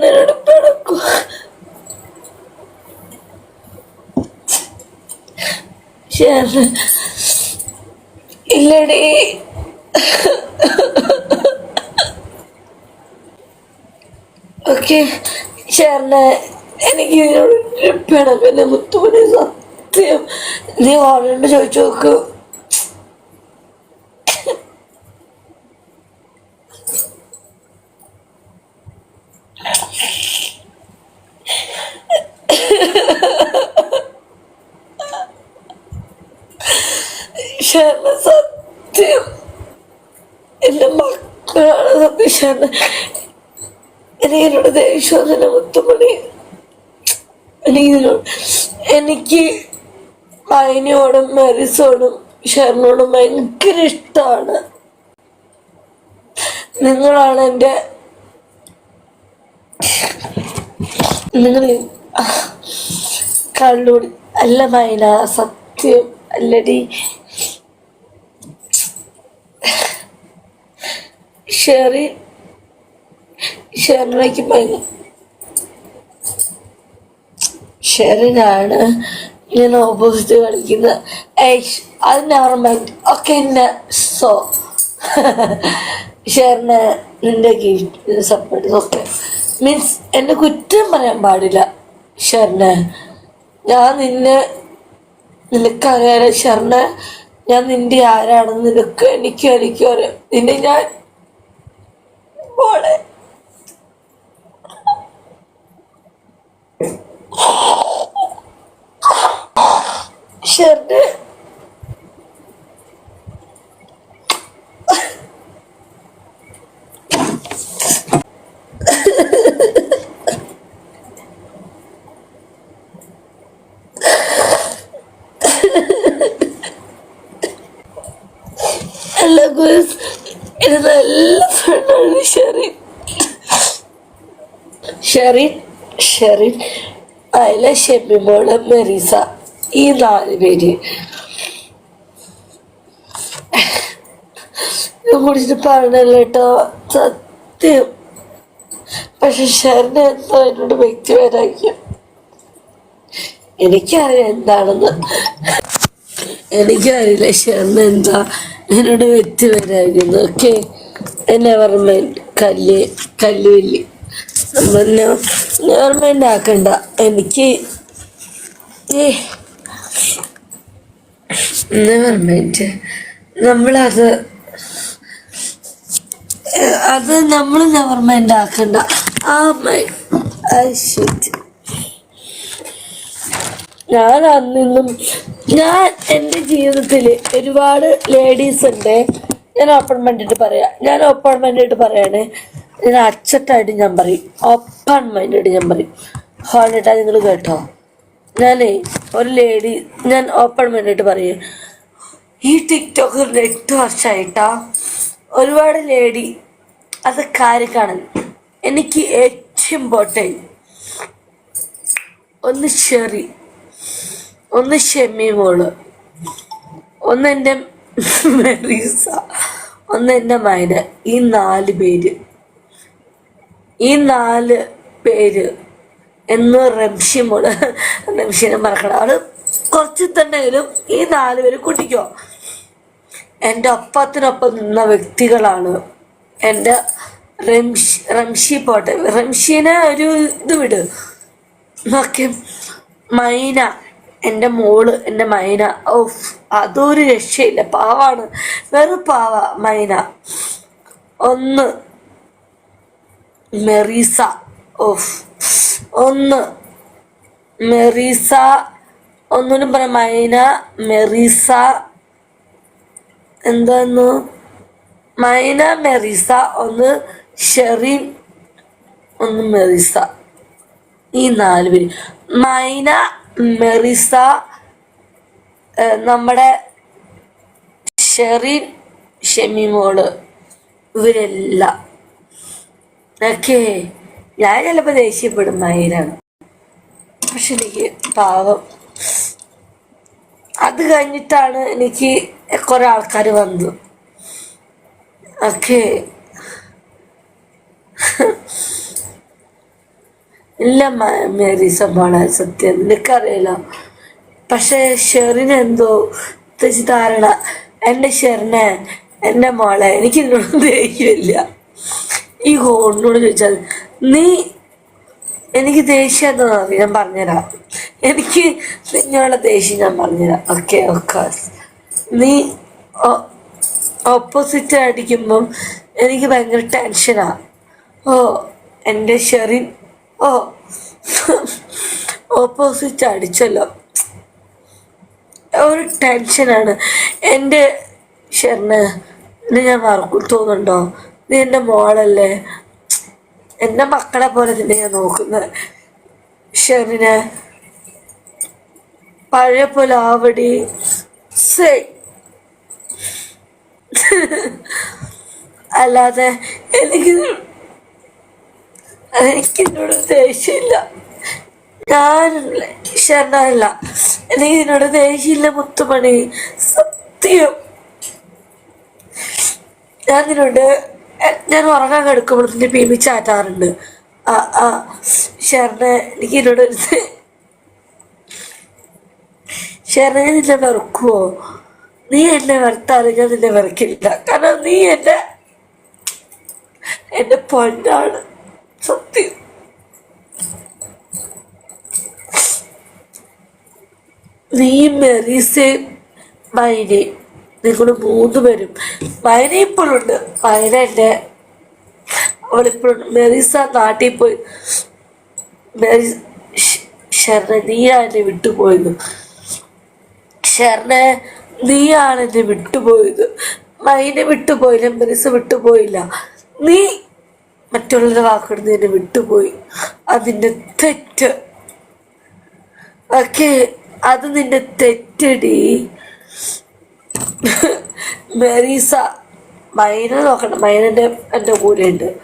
ഷെറിനോട് പിണക്കും ഇല്ലടി. ഓക്കെ ചേർന്ന് എനിക്ക് ഇതിനോട് പിണക്കന്നെ മുത്തുമണി സത്യം. നീ ഓളോട് ചോദിച്ചു നോക്ക്. ഷെറിന് സത്യം. എന്റെ മക്കളാണ് സത്യം ഷെറിന് എനിക്ക് എന്നോട് എനിക്ക് എനിക്ക് മൈനയോടും മെറിസോടും ഷെറിനോടും ഭയങ്കര ഇഷ്ടമാണ് നിങ്ങളാണ് എന്റെ നിങ്ങൾ കള്ളൂടി അല്ല മൈന സത്യം. അല്ലടി. ഷെറി ഷെയറിലേക്ക് പോയി. ഷെറിനാണ് ഇങ്ങനെ ഓപ്പോസിറ്റ് കളിക്കുന്നത് ഏഷ് അത് നെവർ മൈൻഡ് ഒക്കെ എന്നെ സോ ഷെയറിനെ നിന്റെ സപ്പോർട്ട് ഓക്കെ മീൻസ് എന്നെ കുറ്റം പറയാൻ പാടില്ല ഷെറിനെ ഞാൻ നിന്നെ നിനക്കറിയാലോ ഷെറിനെ ഞാൻ നിന്റെ ആരാണെന്ന് നിനക്ക് എനിക്ക് എനിക്ക് അറിയാം. നിന്നെ ഞാൻ മോളെ ഷെറിന് എല്ലാ ഗുരുസ് ഇത് നല്ല ഫ്രണ്ടാണ് ഷെറിൻ ഷെറിൻ ഷെറിൻ അയല ഷെമിമോൾ മെറിസ ഈ നാല് പേര്. കുടിച്ചിട്ട് പറഞ്ഞല്ലോ കേട്ടോ. സത്യം. പക്ഷെ ഷെറിനെ എന്തോ എന്നോട് വ്യക്തിപരാക്കി എനിക്കറിയാം എന്താണെന്ന്. എനിക്കറിയില്ല ഷെറിന് എന്താ എന്നോട് വ്യക്തിപരാകുന്നു ഓക്കെ എന്നെ പറഞ്ഞ കല്ല് കല്ലുവല്ലി നമ്മൾ നെവർ ആക്കണ്ട. എനിക്ക് നെവർ മൈൻഡ് നമ്മളത് അത് നമ്മൾ നെവർ മൈൻഡ് ആക്കണ്ട. ആ ഞാൻ അന്നും ഞാൻ എന്റെ ജീവിതത്തിൽ ഒരുപാട് ലേഡീസ് ഉണ്ട്. ഞാൻ മൈൻഡായിട്ട് പറയാം. ഞാൻ മൈൻഡായിട്ട് പറയാണ്. ഞാൻ അച്ചട്ടായിട്ട് ഞാൻ പറയും. ഓപ്പൺ മൈൻഡായിട്ട് ഞാൻ പറയും. ഹോളിട്ടാ നിങ്ങൾ കേട്ടോ. ഞാൻ ഒരു ലേഡി ഞാൻ ഓപ്പൺ മൈൻഡായിട്ട് പറയും. ഈ ടിക്ടോക്ക് എട്ട് വർഷമായിട്ടാ ഒരുപാട് ലേഡി അത് കാര്യക്കാണ് എനിക്ക് ഏറ്റവും ഇമ്പോർട്ടന്റ് ഒന്ന് ഷെറി ഒന്ന് ഷെമി മോൾ ഒന്ന് എന്റെ മെറീസ ഒന്ന് എന്റെ മൈന. ഈ നാല് പേര്. ഈ നാല് പേര് എന്ന് റംഷിമോൾ റംഷിനെ മറക്കണം. അവൾ കുറച്ച് തന്നെങ്കിലും ഈ നാല് പേര് കൂട്ടിക്കോ. എന്റെ ഒപ്പത്തിനൊപ്പം നിന്ന വ്യക്തികളാണ് എന്റെ റംഷി റംഷി പോട്ടെ. റംഷീനെ ഒരു ഇത് വിട്. ഓക്കെ മൈന എന്റെ മോൾ എന്റെ മൈന. ഓഫ് അതൊരു രക്ഷയില്ല. പാവാണ്. വെറും പാവ മൈന. ഒന്ന് മെറീസ. ഓഫ് ഒന്ന്. മെറീസ. ഒന്നുകൂടി പറയാം മൈന മെറീസ. എന്താന്നു? മൈന മെറീസ. ഒന്ന് ഷെറിൻ ഒന്ന് മെറീസ. ഈ നാല് പേര്. മൈന മെറിസ. നമ്മുടെ ഷെറിൻ ഷെമിമോൾ. ഇവരെല്ലാം. ഓക്കെ ഞാൻ ചിലപ്പോൾ ദേഷ്യപ്പെടും മയിലാണ് പക്ഷെ എനിക്ക് പാവം. അത് കഴിഞ്ഞിട്ടാണ് എനിക്ക് കുറേ ആൾക്കാർ വന്നത്. ഓക്കെ ഇല്ല മേരി സംഭവമാണ് സത്യം. നിനക്കറിയില്ല പക്ഷെ ഷെറിന് എന്തോ തെറ്റിദ്ധാരണ എന്റെ ഷെറിനെ എന്റെ മോളെ എനിക്കിതിനോട് ദേഷ്യമില്ല ഈ ഹോണിനോട് ചോദിച്ചാൽ നീ എനിക്ക് ദേഷ്യം എന്താ ഞാൻ പറഞ്ഞുതരാം. എനിക്ക് നിങ്ങളുടെ ദേഷ്യം ഞാൻ പറഞ്ഞുതരാം. ഓക്കെ ഓഫ്കോഴ്സ് നീ ഓപ്പോസിറ്റ് അടിക്കുമ്പം എനിക്ക് ഭയങ്കര ടെൻഷനാ. ഓ എന്റെ ഷെറിൻ? ഓ ഓപ്പോസിറ്റ് അടിച്ചല്ലോ ഒരു ടെൻഷനാണ്. എന്റെ ഷെറിന് ഞാൻ മറക്കും തോന്നുന്നുണ്ടോ നീ എന്റെ മോളല്ലേ? എന്റെ മക്കളെ പോലെ തന്നെ ഞാൻ നോക്കുന്നത്. ഷെറിന് പഴയ പോലെ ആവടി. സേ. അല്ലാതെ എനിക്ക് എനിക്ക് എന്നോട് ദേഷ്യമില്ല. ഞാനില്ല ഷെറിനല്ല. എനിക്ക് ഇതിനോട് ദേഷ്യമില്ല മുത്തുമണി. സത്യം. ഞാൻ നിന്നോട് ഞാൻ ഉറങ്ങാൻ കിടക്കുമ്പോഴത്തേക്ക് പി പീമി ചാറ്റാറുണ്ട്. ആ ഷെറിനെ എനിക്ക് എന്നോട് ഒരു ഷെറിനെ നിന്നെ വെറുക്കുവോ? നീ എന്നെ വെറുത്താലും ഞാൻ നിന്നെ വെറുക്കില്ല. കാരണം നീ എന്നെ എന്റെ പൊന്നാണ്. സത്യം. നീ മെറീസേ മൈനെ നിങ്ങൾ മൂന്ന് പേരും മൈന ഇപ്പോഴുണ്ട് പയന എന്റെ അവളിപ്പോഴുണ്ട്. മെറീസ നാട്ടിൽ പോയി. മെറി ഷെർണ എന്നെ വിട്ടുപോയത്. ഷെർണ നീയാണ് എന്നെ വിട്ടുപോയത്. മൈനെ വിട്ടുപോയില്ല മെറിസ വിട്ടുപോയില്ല. നീ മറ്റുള്ളവരുടെ വാക്കുകൾ നീ എന്നെ വിട്ടുപോയി അതിന്റെ തെറ്റ്. ഓക്കെ അത് നിന്റെ തെറ്റടി. മെറീസ മൈന നോക്കണം മൈനന്റെ എന്റെ കൂടെയുണ്ട്.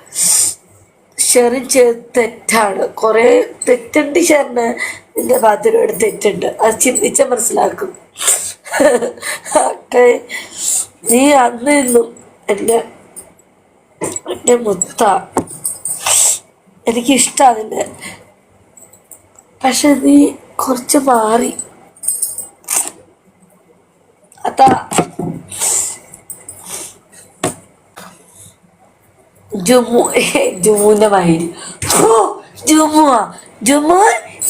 ഷെറിൻ ചെയ്ത് തെറ്റാണ്. കുറേ തെറ്റുണ്ട് ഷെറിന്. നിന്റെ ഭാഗത്തിനോട് തെറ്റുണ്ട്. അത് ചിന്തിച്ച മനസ്സിലാക്കും. ഒക്കെ നീ അന്ന് നിന്നും എന്റെ എന്റെ മുത്ത. എനിക്കിഷ്ടമാണ് നിന്നെ. പക്ഷെ നീ കുറച്ച് മാറി. അതാ. ജമ്മു ജമ്മുവിന്റെ മൈൻഡ് ഓ ജമ്മുവാ ജമ്മു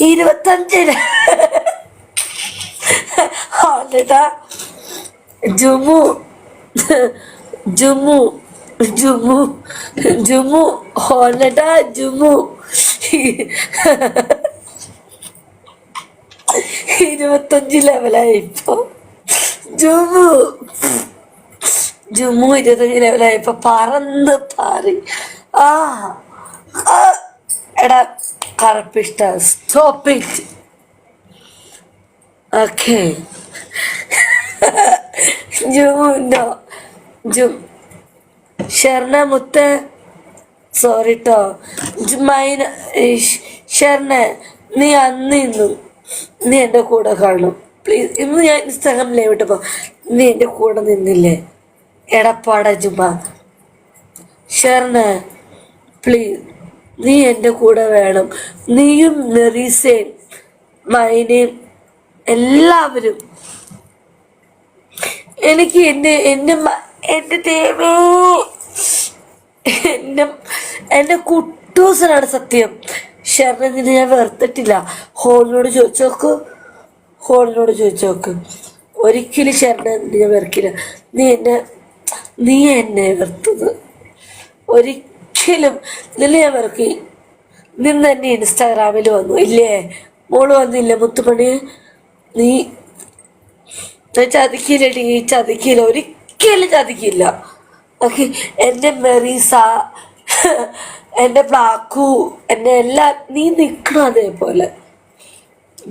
ഇരുപത്തഞ്ചിന്. എന്നിട്ടാ ജമ്മു ജമ്മു ജമ്മു ജമ്മു എന്നിട്ടാ ജമ്മു ഇരുപത്തഞ്ച് ലെവലായി ഇപ്പൊ. ജമ്മു ജമ്മു ഇരുപത്തഞ്ച് ലെവലായി ഇപ്പൊ പറന്ന് പാറി. ആ എടാ കറപ്പിഷ്ട സ്റ്റോപ്പ് ഇറ്റ് ഓക്കെ ജുമുണ്ടോ ജു ഷർണ മുത്ത സോറി ട്ടോ. ജുമൈന ഷെർണ നീ അന്ന് ഇന്നും നീ എന്റെ കൂടെ കാണും പ്ലീസ് ഇന്ന് ഞാൻ ഇൻസ്റ്റാഗ്രാം ലൈവ് ഇട്ടപ്പോ നീ എന്റെ കൂടെ നിന്നില്ലേ? എടപ്പാട ജുമാ. ഷെർണ പ്ലീസ് നീ എന്റെ കൂടെ വേണം. നീയും നെറീസയും മൈനയും എല്ലാവരും. എനിക്ക് എന്റെ എന്റെ എന്റെ ദൈവമേ. എന്റെ എന്റെ കുട്ടൂസനാണ് സത്യം. ഷെറിനെ ഞാൻ വെറുത്തിട്ടില്ല. ഹോളിനോട് ചോദിച്ചു നോക്ക് ഹോളിനോട് ചോദിച്ചു ഒരിക്കലും ഷെറിനെ ഞാൻ വെറുക്കില്ല. നീ എന്നെ നീ എന്നെ വെറുത്തത് ഒരിക്കലും നില വെറുക്കി നിന്ന് തന്നെ ഇൻസ്റ്റാഗ്രാമിൽ വന്നു. ഇല്ലേ? മോൾ വന്നില്ല മുത്തുപണി നീ ചതിക്കില്ല ടീ ചതിക്കില്ല. ഒരിക്കലും ചതിക്കില്ല. ഓക്കെ എന്റെ മെറീസ എന്റെ ബ്ലാക്കു എന്നെ എല്ലാ നീ നിൽക്കണം അതേപോലെ.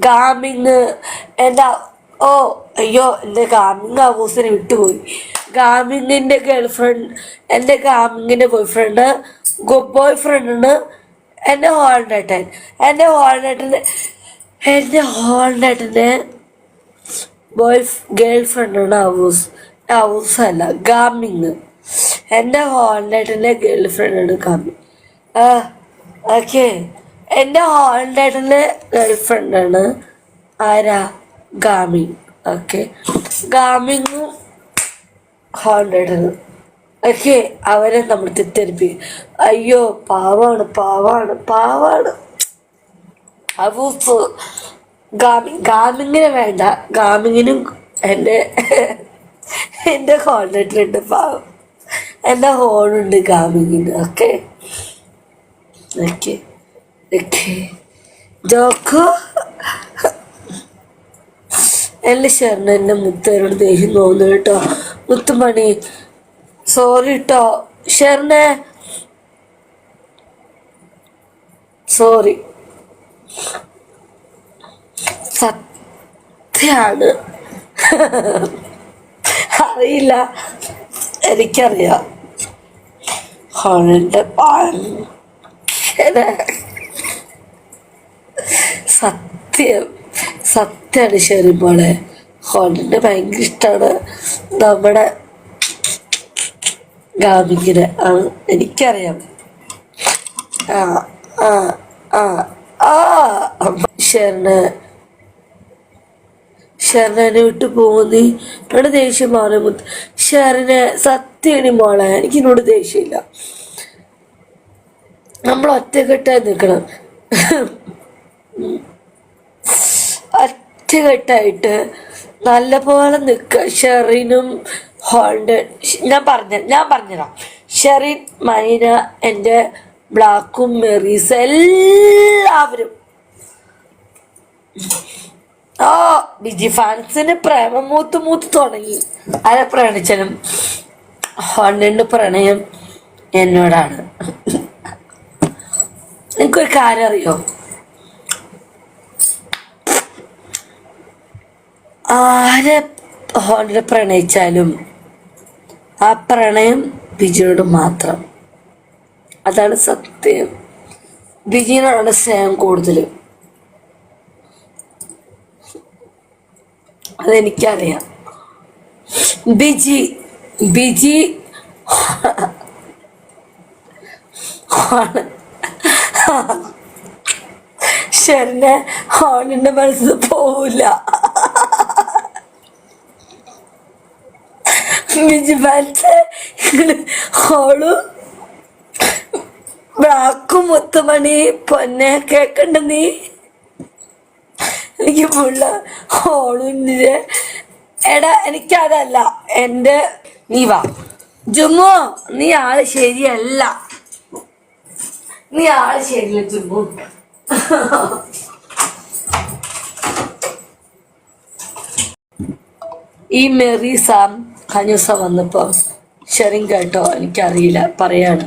ഗാമിങ് എന്റെ ഓ അയ്യോ എന്റെ ഗാമിങ് ആ ഹൗസിനെ വിട്ടുപോയി. ഗാമിങ്ങിന്റെ ഗേൾ ഫ്രണ്ട് എന്റെ ഗാമിങ്ങിന്റെ ബോയ് ഫ്രണ്ട് ബോയ് ഫ്രണ്ടാണ് എന്റെ ഹോൾനേട്ടൻ എന്റെ ഹോളിനേട്ടന് എന്റെ ഹോളിനേട്ടന് ബോയ് ഗേൾ ഫ്രണ്ടാണ് ഹൗസ് ഹൗസ് അല്ല ഗാമിങ്. എന്റെ ഹോൾനേട്ടന്റെ ഗേൾ ഫ്രണ്ടാണ് ഗാമിങ് ഓക്കെ എന്റെ ഹോളിഡേട്ടന്റെ ഗേൾഫ്രണ്ട് ആണ് ആരാ? ഗാമിങ്. ഓക്കെ ഗാമിങ്ങും ഹോളിഡേട്ടനും ഓക്കെ അവരെ നമ്മൾ തെറ്റിദ്ധരിപ്പിക്കും അയ്യോ പാവാണ് പാവാണ് പാവാണ്. ഗാമി ഗാമിങ്ങിനെ വേണ്ട. ഗാമിങ്ങിനും എന്റെ എന്റെ ഹോളിഡേറ്ററുണ്ട് പാവം. എന്റെ ഹോണുണ്ട് ഗാമിങ്ങിന് ഓക്കെ ഓക്കെ ഓക്കെ എന്റെ ശരണം എന്റെ മുത്തരോട് ദേഷ്യം തോന്നുന്നു കേട്ടോ. മുത്തുമണി സോറി കേട്ടോ ഷെറിനെ. സോറി സത്യാണ്. അറിയില്ല. എനിക്കറിയാം. ഹോളിന്റെ സത്യം. സത്യമാണ് ഷെറിമോളെ ഹോളിന്റെ ഭയങ്കര ഇഷ്ടമാണ് നമ്മുടെ ഗാമിങ്ങിന് ആണ് എനിക്കറിയാം. ആ ആ ആ ആ. ഷെറിന് ഷെറിനെ വിട്ടു പോകുന്നി എന്നോട് ദേഷ്യം മാറി മുത്ത് ഷെറിനെ സത്യണി മോളെ എനിക്ക് എന്നോട് ദേഷ്യമില്ല. നമ്മൾ ഒറ്റക്കെട്ടായി നിൽക്കണം. ഒറ്റക്കെട്ടായിട്ട് നല്ലപോലെ നിൽക്കുക ഷെറിനും ഹോൾഡൻ ഞാൻ പറഞ്ഞ ഞാൻ പറഞ്ഞതാ. ഷെറിൻ മൈന എന്റെ ബ്ലാക്കും മെറീസ് എല്ലാവരും. ഓ ബിജി ഫാൻസിന് പ്രേമം മൂത്ത് മൂത്ത് തുടങ്ങി. ആരെ പ്രണിച്ചനും ഹോണ്ടന്റെ പ്രണയം എന്നോടാണ്. എനിക്കൊരു കാര്യം അറിയോ? ആരെ ഹോണ്ടനെ പ്രണയിച്ചാലും ആ പ്രണയം ബിജിയോട് മാത്രം. അതാണ് സത്യം. ബിജിനോടാണ് സ്നേഹം കൂടുതൽ അതെനിക്കറിയാം. ബിജി ബിജി ഷെറിനെ ഹോണിന്റെ മനസ്സിൽ പോവില്ല. ഫാൻസ് ഹോളും. ബ്ലാക്കും മുത്തുമണി പൊന്നെ കേക്കണ്ട നീ. എനിക്ക് ഫുള്ള് ഹോളിന്റെ എടാ എനിക്കതല്ല. എന്റെ നീ വാ. ജുമ്മു നീ ആൾ ശരിയല്ല. നീ ആൾ ശരിയല്ല ജുമ്മു. ഈ മെറി സാം കഴിഞ്ഞ ദിവസം വന്നപ്പോൾ ഷെറിങ് കേട്ടോ എനിക്കറിയില്ല പറയാണ്.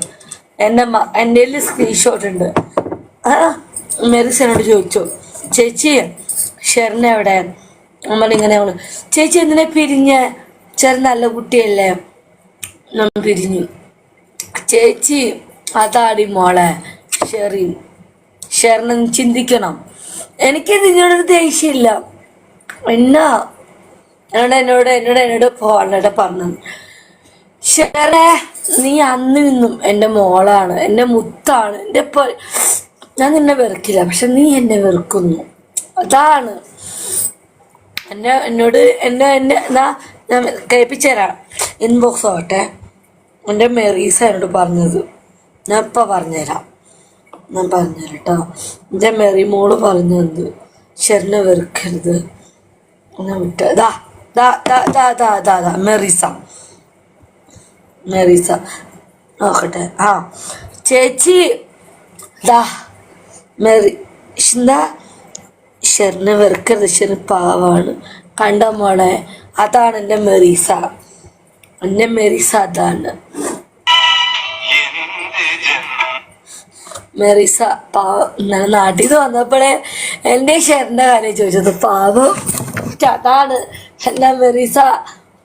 എന്റെ കയ്യിൽ സ്ക്രീൻഷോട്ട് ഉണ്ട്. ആ എന്നോട് ചോദിച്ചു ചേച്ചി ഷെറിനെ എവിടെ? നമ്മളിങ്ങനെ അവൾ ചേച്ചി എന്തിനെ പിരിഞ്ഞ? ചെറു നല്ല കുട്ടിയല്ലേ. നമ്മൾ പിരിഞ്ഞു. ചേച്ചി അതാടി മോളെ ഷെറിൻ ഷെറിനെ ചിന്തിക്കണം. എനിക്ക് നിന്നോടൊരു ദേഷ്യമില്ല. എന്നാ എന്നോട് എന്നോട് എന്നോട് എന്നോട് പോകാനായിട്ട് പറഞ്ഞത് ഷേറെ നീ അന്ന് നിന്നും എന്റെ മോളാണ് എന്റെ മുത്താണ് എന്റെ ഞാൻ നിന്നെ വെറുക്കില്ല പക്ഷെ നീ എന്നെ വെറുക്കുന്നു. അതാണ്. എന്നെ എന്നോട് എന്നെ എന്നെ എന്നാ ഞാൻ കേൾപ്പിച്ചു ഇൻബോക്സ് ആവട്ടെ. എന്റെ മെറീസ എന്നോട് പറഞ്ഞത്. ഞാൻ ഇപ്പം പറഞ്ഞുതരാം. ഞാൻ പറഞ്ഞുതരാം കേട്ടോ എന്റെ മെറി മോൾ പറഞ്ഞത്. ഷെറിനെ വെറുക്കരുത്. ഞാൻ വിട്ട ദാ ദാ ദാ ദാ ദാ da. മെറിസ. മെറിസ. നോക്കട്ടെ. ആ. ചേച്ചി ദാ മെറി എന്താ? ഷെറിനെ വെറുക്കരുത്. ഷെറിൻ പാവാണ്. കണ്ട മോളെ അതാണ് എന്റെ മെറീസ. എന്റെ മെറീസ അതാണ്. മെറീസ പാവ. നാട്ടിൽ നിന്ന് വന്നപ്പോഴേ എന്റെ ഷെറിന്റെ കാര്യം ചോദിച്ചത് പാവം. അതാണ് എന്റെ മെറീസ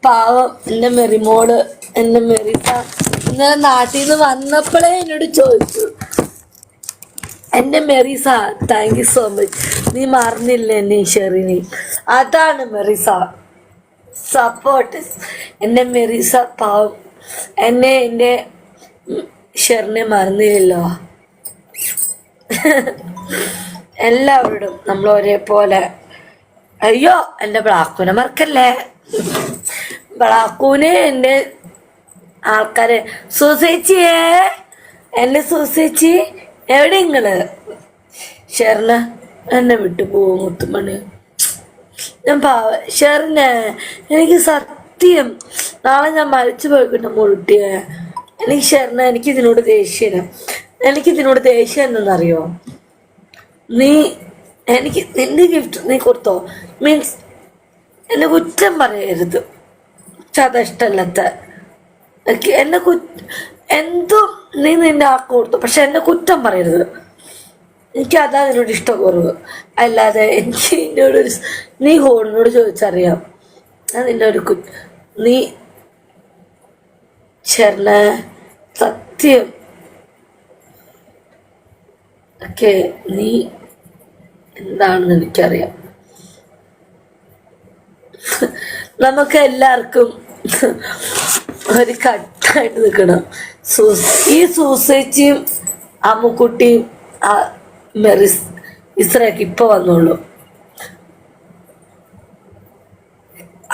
പാവം എന്റെ മെറിമോൾ എന്റെ മെറീസ. ഇന്നലെ നാട്ടിൽ നിന്ന് വന്നപ്പോഴേ എന്നോട് ചോദിച്ചു എന്റെ മെറീസ താങ്ക് യു സോ മച്ച് നീ മറന്നില്ല എന്നെ ഷെറിനി? അതാണ് മെറീസ. സപ്പോർട്ട് എന്റെ മെറീസ പാവം. എന്നെ എന്റെ ഷെറിനെ മറന്നില്ലല്ലോ. എല്ലാവരോടും നമ്മൾ ഒരേപോലെ അയ്യോ എന്റെ ബ്ലാക്കൂനെ മറക്കല്ലേ? ബ്ലാക്കൂന് എന്റെ ആൾക്കാര് സൂസേച്ചിയേ എന്നെ സൂസേച്ചി എവിടെ നിങ്ങൾ ഷെറിന് എന്നെ വിട്ടു പോവും മുത്തുമണി. ഞാൻ പാവ ഷെറിനെ എനിക്ക് സത്യം നാളെ ഞാൻ മരിച്ചു പോയിക്കിട്ട മുഴുട്ടിയെ. എനിക്ക് ഷെറിന് എനിക്ക് ഇതിനോട് ദേഷ്യം എനിക്ക് ഇതിനോട് ദേഷ്യം എന്തെന്നറിയോ? നീ എനിക്ക് നിന്റെ ഗിഫ്റ്റ് നീ കൊടുത്തോ? മീൻസ് എന്നെ കുറ്റം പറയരുത്. അത് ഇഷ്ടമല്ലാത്ത എന്നെ കു എന്തോ നീ നിന്റെ ആക്ക് കൊടുത്തു? പക്ഷെ എന്നെ കുറ്റം പറയരുത്. എനിക്ക് അതാ നിന്നോട് ഇഷ്ടക്കുറവ്. അല്ലാതെ എനിക്ക് നിന്നോട് ഒരു നീ ഹോണിനോട് ചോദിച്ചറിയാം. ഞാൻ നിന്റെ ഒരു കു നീ ചേർന്ന സത്യം. ഓക്കെ നീ എന്താണെന്ന് എനിക്കറിയാം. നമുക്ക് എല്ലാവർക്കും ഒരു കട്ടായിട്ട് നിൽക്കണം. ഈ സൂസേച്ചിയും അമ്മുക്കുട്ടിയും മെറിസ് ഇസ്രയൊക്കെ ഇപ്പൊ വന്നോളൂ.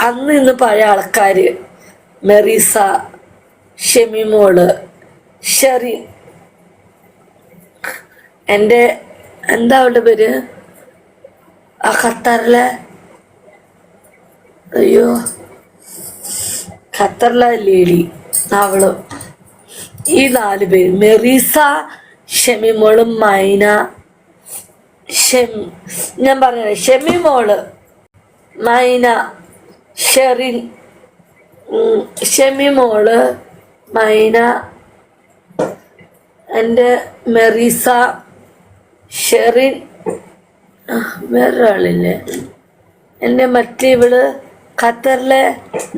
അന്ന് ഇന്ന് പഴയ ആൾക്കാര് മെറീസ ഷെമിമോൾ ഷെറി എന്റെ എന്താ അവളുടെ പേര്? ആ ഖത്തറിലെ അയ്യോ ഖത്തറിലെ ലേഡി അവൾ. ഈ നാല് പേര് മെറീസ ഷെമിമോളും മൈന ഷെം ഞാൻ പറഞ്ഞ ഷെമിമോൾ മൈന ഷെറിൻ ഷെമിമോൾ മൈന എന്റെ മെറീസ ഷെറിൻ വേറൊരാളില്ലേ? എന്റെ മറ്റേ ഇവൾ ഖത്തറിലെ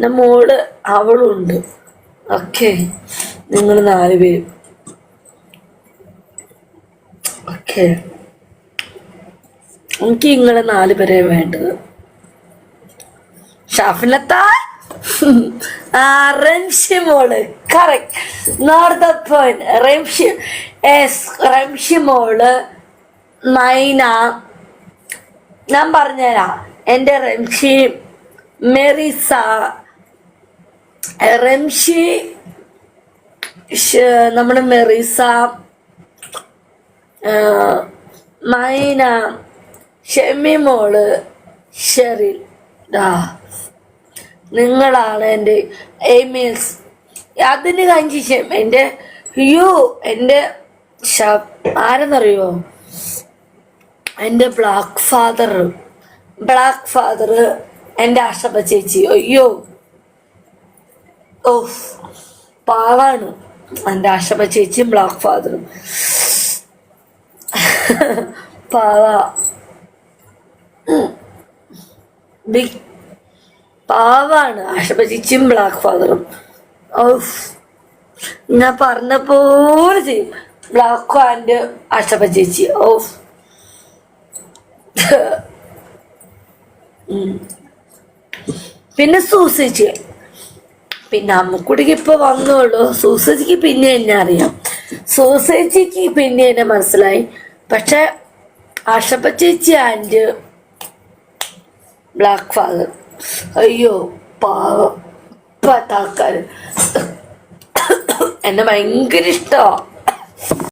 മോൾ അവളുണ്ട്. ഓക്കെ നിങ്ങൾ നാല് പേരും. ഓക്കെ. എനിക്ക് നിങ്ങളെ നാല് പേരെ വേണ്ടത്. ഷാഫിലത്ത ആ റംഷി മോൾ correct north point Ramshi yes Ramshi മോൾ മൈന ഞാൻ പറഞ്ഞുതരാം എന്റെ റംഷി മെറിസ റംഷി നമ്മുടെ മെറിസ ആ, മൈന ഷെമിമോൾ ഷെറിൽ. ദാ. നിങ്ങളാണ് എന്റെ എമിൽസ്. അതിന് കഴിഞ്ഞ എന്റെ യു എന്റെ ആരെന്നറിയോ? എന്റെ ബ്ലാക്ക് ഫാദർ ബ്ലാക്ക് ഫാദർ എന്റെ ആഷപ്പ ചേച്ചി. അയ്യോ. ഓ പാവാണ്. എന്റെ ആഷപ്പ ചേച്ചിയും ബ്ലാക്ക് ഫാദറും പാവ. പാവാണ് ആഷപ്പ ചേച്ചിയും ബ്ലാക്ക് ഫാദറും ഓഫ് ഞാൻ പറഞ്ഞ പോലെ ചെയ്യും. ബ്ലാക്ക് ആൻഡ് ആഷപ്പ ചേച്ചി. ഓഫ്. പിന്നെ സൂസിച്ച് പിന്നെ അമ്മക്കുടിക്ക് ഇപ്പൊ വന്നോളൂ. സൂസേജിക്ക് പിന്നെ എന്നെ അറിയാം. സൂസേജിക്ക് പിന്നെ എന്നെ മനസ്സിലായി. പക്ഷെ അഷപ്പ ചേച്ചി ആൻഡ് ബ്ലാക്ക് ഫാദർ അയ്യോ പാവം. എന്നെ ഭയങ്കര ഇഷ്ടമാണ്